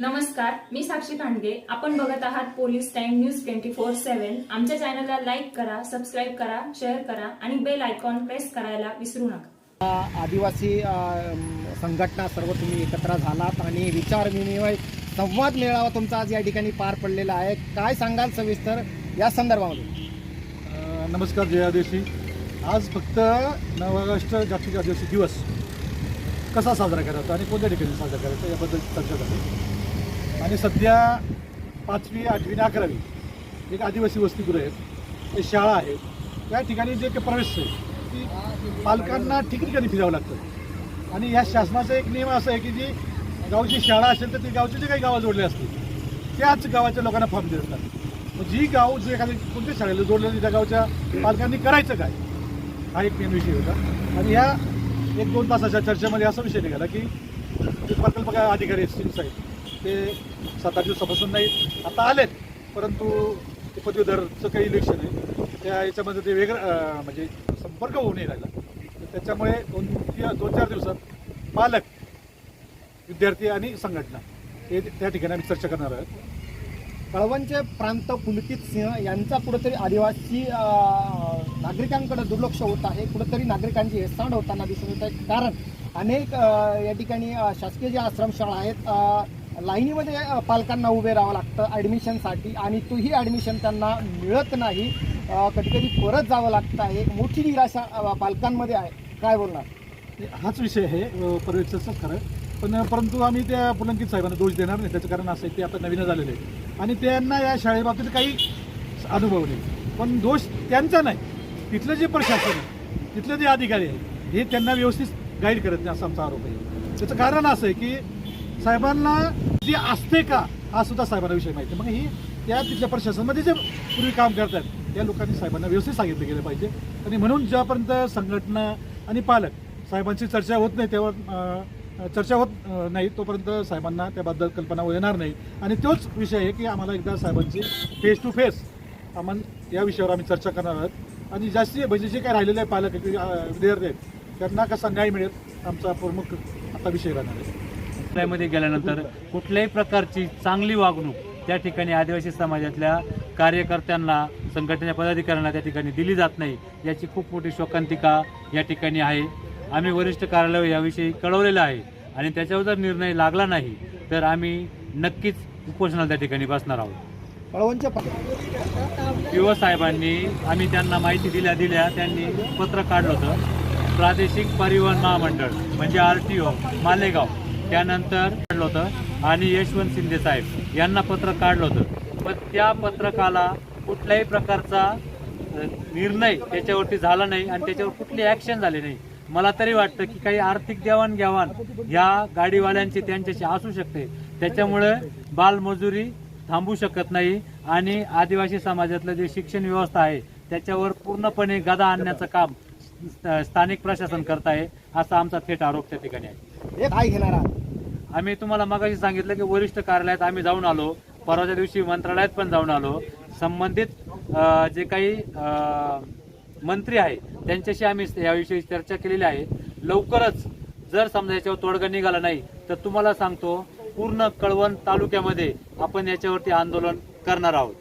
मी साक्षी कांडगे आपण बघत आहात police time news twenty four seven आमच्या चॅनलला लाईक करा सबस्क्राईब करा शेअर करा आणि बेल आयकॉन प्रेस करायला विसरू नका. आदिवासी संघटना सर्व तुम्ही एकत्र झालात आणि विचार विनिमय संवाद मेळावा तुमचा आज या ठिकाणी पार पडलेला आहे. काय सांगाल सविस्तर या संदर्भामध्ये? नमस्कार जय आदिवासी. आज फक्त नऊ ऑगस्ट जागतिक आदिवासी दिवस कसा साजरा करायचा आणि कोणत्या ठिकाणी साजरा करायचा याबद्दल चर्चा झाली. आणि सध्या पाचवी आठवी आणि अकरावी एक आदिवासी वसतीगृह आहेत ते शाळा आहेत त्या ठिकाणी जे काही प्रवेश आहे ती पालकांना ठिकठिकाणी फिरावं लागतं. आणि या शासनाचा एक नियम असा आहे की जी गावची शाळा असेल तर ती गावचे जे काही गावं जोडले असतील त्याच गावाच्या लोकांना फॉर्म देत असतात मग जी गाव जे एखाद्या कोणत्या शाळेला जोडलेली त्या गावच्या पालकांनी करायचं काय? हा एक मेन विषय होता. आणि ह्या एक दोन तासाच्या चर्चेमध्ये असा विषय निघाला की प्रकल्प अधिकारी असतील साहेब ते सात आठ दिवसापासून नाही आता आलेत. परंतु ते पदवीधरचं काही इलेक्शन आहे. त्या याच्यामध्ये ते वेगळं म्हणजे संपर्क होऊ नाही राहिला. तर त्याच्यामुळे दोन दोन चार दिवसात पालक विद्यार्थी आणि संघटना हे त्या ठिकाणी आम्ही चर्चा करणार आहोत. कळवणचे प्रांत पुलकित सिंह यांचा कुठेतरी आदिवासी नागरिकांकडे दुर्लक्ष होत आहे. कुठेतरी नागरिकांची हेळसांड होताना दिसून येत आहे. कारण अनेक या ठिकाणी शासकीय ज्या आश्रमशाळा आहेत लाईनीमध्ये पालकांना उभे राहावं लागतं ॲडमिशनसाठी आणि तोही ॲडमिशन त्यांना मिळत नाही. कधीकधी कधी कधी परत जावं लागतं आहे. एक मोठी निराशा पालकांमध्ये आहे. काय बोलणार? हाच विषय आहे अ, खरं. पण परंतु आम्ही त्या पुलंकित साहेबांना दोष देणार नाही. त्याचं कारण असं आहे ते आता नवीन झालेले आहे आणि त्यांना या शाळेबाबतीत काही अनुभव नाही. पण दोष त्यांचा नाही. तिथलं जे प्रशासन आहे तिथले जे अधिकारी आहे हे त्यांना व्यवस्थित गाईड करत नाही असा आमचा आरोप आहे. त्याचं कारण असं आहे की साहेबांना जे असते का? हा सुद्धा साहेबांना विषय माहिती मग ही त्या तिथल्या प्रशासनामध्ये जे पूर्वी काम करतात त्या लोकांनी साहेबांना व्यवस्थित सांगितलं गेलं पाहिजे. आणि म्हणून ज्यापर्यंत संघटना आणि पालक साहेबांची चर्चा होत नाही तेव्हा चर्चा होत नाही तोपर्यंत साहेबांना त्याबद्दल कल्पना येणार नाही. आणि तोच विषय आहे की आम्हाला एकदा साहेबांची फेस टू फेस आम्हाला या विषयावर आम्ही चर्चा करणार आहोत. आणि जास्ती म्हणजे जे काही राहिलेले आहे पालक विद्यार्थी आहेत त्यांना कसा न्याय मिळेल आमचा प्रमुख आता विषय राहणार आहे. मध्ये गेल्यानंतर कुठल्याही प्रकारची चांगली वागणूक त्या ठिकाणी आदिवासी समाजातल्या कार्यकर्त्यांना संघटनेच्या पदाधिकाऱ्यांना त्या ठिकाणी दिली जात नाही याची खूप मोठी शोकांतिका या ठिकाणी आहे. आम्ही वरिष्ठ कार्यालय याविषयी कळवलेलं आहे आणि त्याच्यावर जर निर्णय लागला नाही तर आम्ही नक्कीच उपोषणाला त्या ठिकाणी बसणार आहोत. युवा साहेबांनी आम्ही त्यांना माहिती दिल्या दिल्या त्यांनी पत्र काढलं होतं. प्रादेशिक परिवहन महामंडळ म्हणजे आर टी ओ मालेगाव. त्यानंतर काढलं होतं. आणि यशवंत शिंदे साहेब यांना पत्र काढलं होतं. पण त्या पत्रकाला कुठल्याही प्रकारचा निर्णय त्याच्यावरती झाला नाही आणि त्याच्यावर कुठली ॲक्शन झाली नाही. मला तरी वाटतं की काही आर्थिक देवाणघेवाण ह्या गाडीवाल्यांची त्यांच्याशी असू शकते. त्याच्यामुळे बालमजुरी थांबू शकत नाही आणि आदिवासी समाजातलं जे शिक्षण व्यवस्था आहे त्याच्यावर पूर्णपणे गदा आणण्याचं काम स्थानिक प्रशासन करत आहे असा आमचा थेट आरोप त्या ठिकाणी आहे. हे काय घेणार आहात. आम्ही तुम्हाला मगाशी सांगितलं की वरिष्ठ कार्यालयात आम्ही जाऊन आलो. परवाच्या दिवशी मंत्रालयात पण जाऊन आलो. संबंधित अ, जे काही अ, मंत्री आहे त्यांच्याशी आम्ही याविषयी चर्चा केलेली आहे. लवकरच जर समजा याच्यावर तोडगा निघाला नाही तर तुम्हाला सांगतो पूर्ण कळवण तालुक्यामध्ये आपण याच्यावरती आंदोलन करणार आहोत.